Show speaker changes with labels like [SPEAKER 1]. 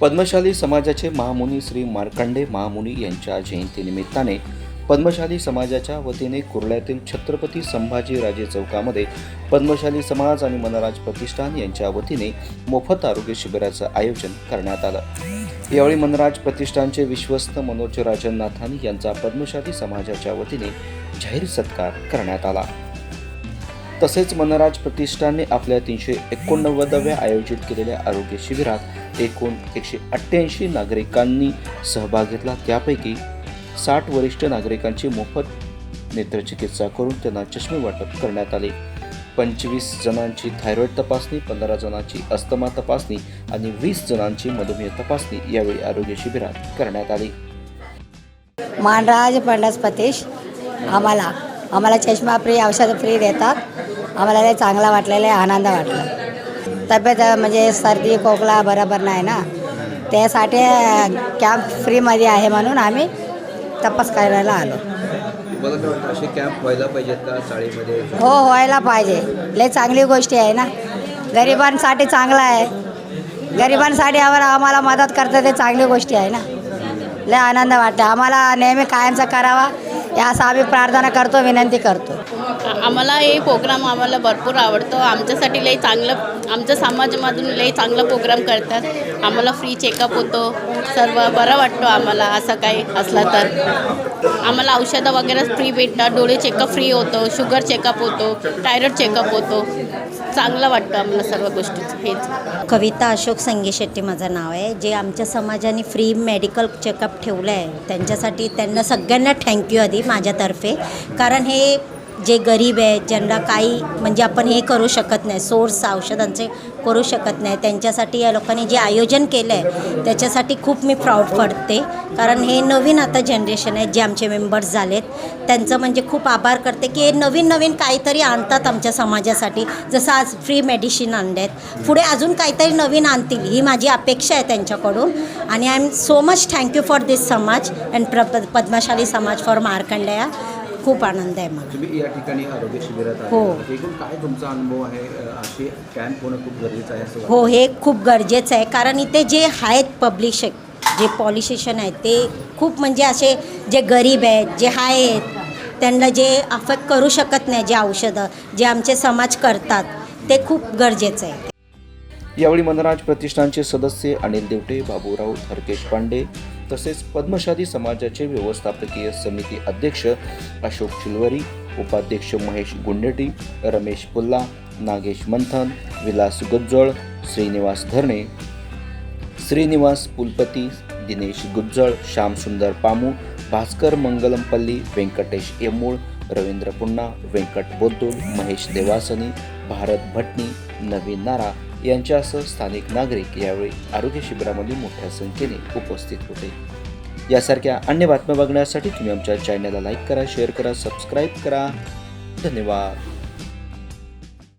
[SPEAKER 1] पद्मशाली समाजाचे महामुनी श्री मार्कंडे महामुनी यांच्या जयंतीनिमित्ताने पद्मशाली समाजाच्या वतीने कुर्ल्यातील छत्रपती संभाजीराजे चौकामध्ये पद्मशाली समाज आणि मनराज प्रतिष्ठान यांच्या वतीने मोफत आरोग्य शिबिराचं आयोजन करण्यात आलं. यावेळी मनराज प्रतिष्ठानचे विश्वस्त मनोज राजन नाथानी यांचा पद्मशाली समाजाच्या वतीने जाहीर सत्कार करण्यात आला. तसेच मनराज प्रतिष्ठानने आपल्या तीनशे एकोणनव्वदाव्या आयोजित केलेल्या आरोग्य शिबिरात एकूण एकशे अठ्ठ्याऐंशी नागरिकांनी सहभाग घेतला. त्यापैकी साठ वरिष्ठ नागरिकांची मोफत नेत्रचिकित्सा करून त्यांना चष्मे वाटप करण्यात आले. पंचवीस जणांची थायरॉईड तपासणी पंधरा जणांची अस्थमा तपासणी आणि वीस जणांची मधुमेह तपासणी यावेळी आरोग्य शिबिरात करण्यात आली.
[SPEAKER 2] मानराज पंडास आम्हाला आम्हाला चष्मा फ्री औषधं फ्री देतात. आम्हाला लय चांगला वाटलेला आहे आनंद वाटला. तब्येत म्हणजे सर्दी खोकला बरोबर नाही ना. त्यासाठी कॅम्प फ्रीमध्ये आहे म्हणून आम्ही तपास करायला आलो.
[SPEAKER 1] मला काय वाटतं असे कॅम्प व्हायला पाहिजेत का चाळीमध्ये
[SPEAKER 2] हो व्हायला पाहिजे. लय चांगली गोष्टी आहे ना. गरिबांसाठी चांगलं आहे. गरिबांसाठी आम्हाला आम्हाला मदत करतं ते चांगली गोष्टी आहे ना. लय आनंद वाटतं. आम्हाला नेहमी कायमचा करावा. या असं आम्ही प्रार्थना करतो विनंती करतो.
[SPEAKER 3] आम्हाला हे प्रोग्राम आम्हाला भरपूर आवडतो. आमच्यासाठी लई चांगलं आमच्या समाजामधून लई चांगला प्रोग्राम करतात. आम्हाला फ्री चेकअप होतो. सर्व बरं वाटतो आम्हाला असं काही असलं तर. आम्हाला औषधं वगैरे फ्री भेटतात. डोळे चेकअप फ्री होतो शुगर चेकअप होतो थायरॉइड चेकअप होतो. चांगलं वाटतं आम्हाला सर्व गोष्टीचं हेच.
[SPEAKER 4] कविता अशोक संगे शेट्टी माझं नाव आहे. जे आमच्या समाजाने फ्री मेडिकल चेकअप ठेवलं आहे त्यांच्यासाठी त्यांना सगळ्यांना थँक्यू आधी माझ्यातर्फे. कारण हे जे गरीब आहे ज्यांना काही म्हणजे आपण हे करू शकत नाही सोर्स औषधांचे करू शकत नाही त्यांच्यासाठी या लोकांनी जे आयोजन केलं आहे त्याच्यासाठी खूप मी प्राऊड पडते. कारण हे नवीन आता जनरेशन आहे जे आमचे मेंबर्स झालेत त्यांचं म्हणजे खूप आभार करते की हे नवीन नवीन काहीतरी आणतात आमच्या समाजासाठी. जसं आज फ्री मेडिसिन आणले आहेत पुढे अजून काहीतरी नवीन आणतील ही माझी अपेक्षा आहे त्यांच्याकडून. आणि I am so much thank you for this समाज अँड प्र पद्मशाली समाज फॉर मार्कंडया. खूप आनंद आहे मला.
[SPEAKER 1] तुम्ही या ठिकाणी आरोग्य शिबिरात आले.
[SPEAKER 4] हो.
[SPEAKER 1] एकूण काय तुमचा अनुभव आहे? असे कॅम्प होणं खूप गरजेचं आहे असं
[SPEAKER 4] हो हे खूप गरजेचं आहे. कारण इथे जे आहेत पब्लिश जे पॉलिटिशियन आहेत ते खूप म्हणजे असे जे गरीब आहेत जे हाय आहेत त्यांना जे अफेक्ट करू शकत नाही जे औषधं जे आमचे समाज करतात ते खूप गरजेचं आहे.
[SPEAKER 1] यावेळी मनराज प्रतिष्ठानचे सदस्य अनिल देवटे बाबूराव हरकेश पांडे तसेच पद्मशाली समाजाचे व्यवस्थापकीय समिती अध्यक्ष अशोक चिलवरी उपाध्यक्ष महेश गुंडेटी रमेश पुल्ला नागेश मंथन विलास गुज्जळ श्रीनिवास धरणे श्रीनिवास पुलपती दिनेश गुज्जळ श्यामसुंदर पामू भास्कर मंगलमपल्ली व्यंकटेश येमूळ रवींद्र पुन्ना व्यंकट बोद्दूल महेश देवासनी भारत भटणी नवीन नारा यांच्यासह स्थानिक नागरिक यावेळी आरोग्य शिबिरामध्ये मोठ्या संख्येने उपस्थित होते. यासारख्या अन्य बातम्या बघण्यासाठी तुम्ही आमच्या चॅनलला लाईक करा शेअर करा सबस्क्राईब करा. धन्यवाद.